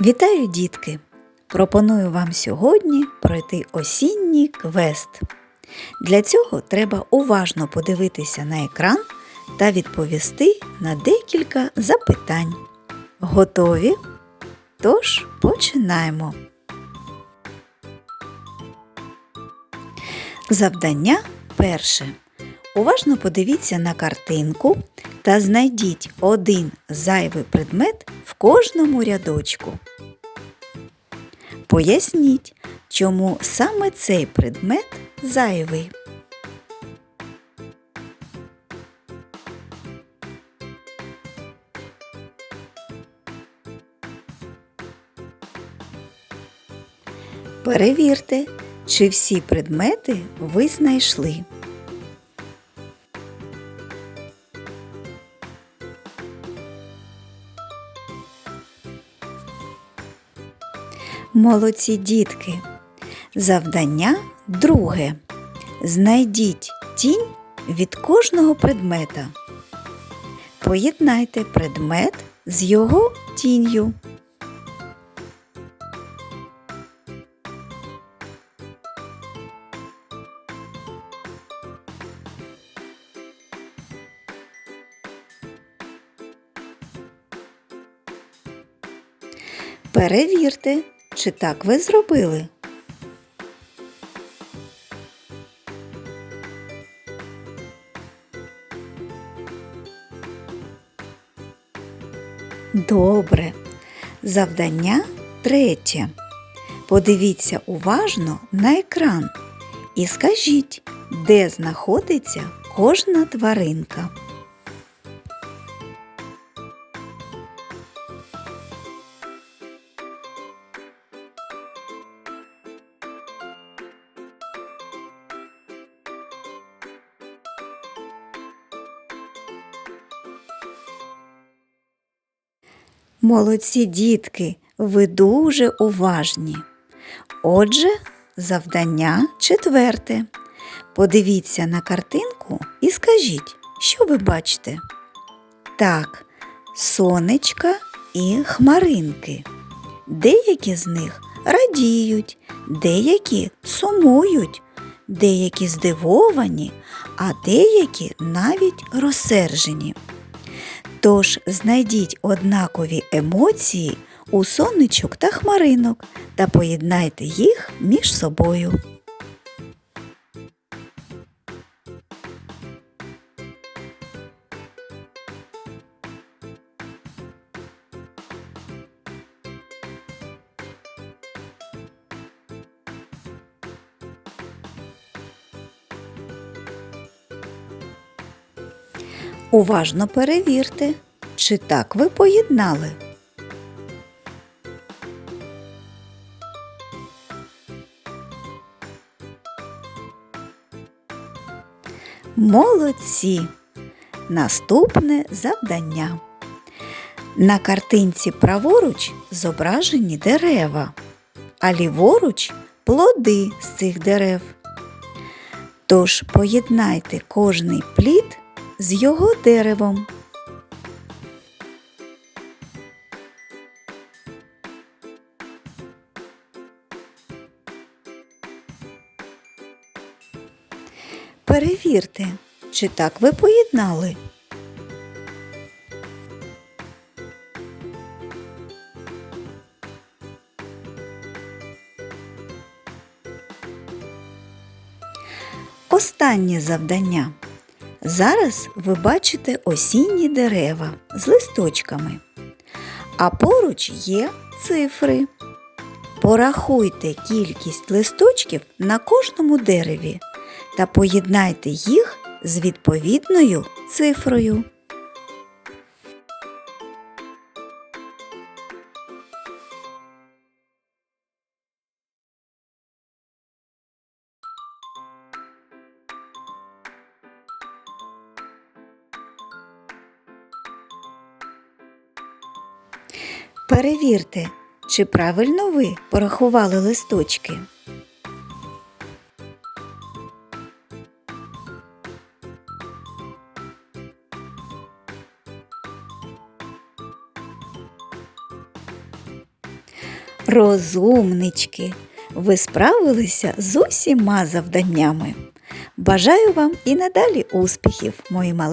Вітаю, дітки! Пропоную вам сьогодні пройти осінній квест. Для цього треба уважно подивитися на екран та відповісти на декілька запитань. Готові? Тож починаємо. Завдання перше. Уважно подивіться на картинку та знайдіть один зайвий предмет в кожному рядочку. Поясніть, чому саме цей предмет зайвий. Перевірте, чи всі предмети ви знайшли. Молодці дітки. Завдання друге. Знайдіть тінь від кожного предмета. Поєднайте предмет з його тінню. Перевірте, чи так ви зробили. Добре. Завдання третє. Подивіться уважно на екран і скажіть, де знаходиться кожна тваринка. Молодці дітки, ви дуже уважні. Отже, завдання четверте. Подивіться на картинку і скажіть, що ви бачите? Так, сонечка і хмаринки. Деякі з них радіють, деякі сумують, деякі здивовані, а деякі навіть розсержені. Тож знайдіть однакові емоції у сонечок та хмаринок та поєднайте їх між собою. Уважно перевірте, чи так ви поєднали. Молодці! Наступне завдання. На картинці праворуч зображені дерева, а ліворуч плоди з цих дерев. Тож поєднайте кожний плід з його деревом. Перевірте, чи так ви поєднали. Останнє завдання. Зараз ви бачите осінні дерева з листочками, а поруч є цифри. Порахуйте кількість листочків на кожному дереві та поєднайте їх з відповідною цифрою. Перевірте, чи правильно ви порахували листочки. Розумнички! Ви справилися з усіма завданнями. Бажаю вам і надалі успіхів, мої маленькі.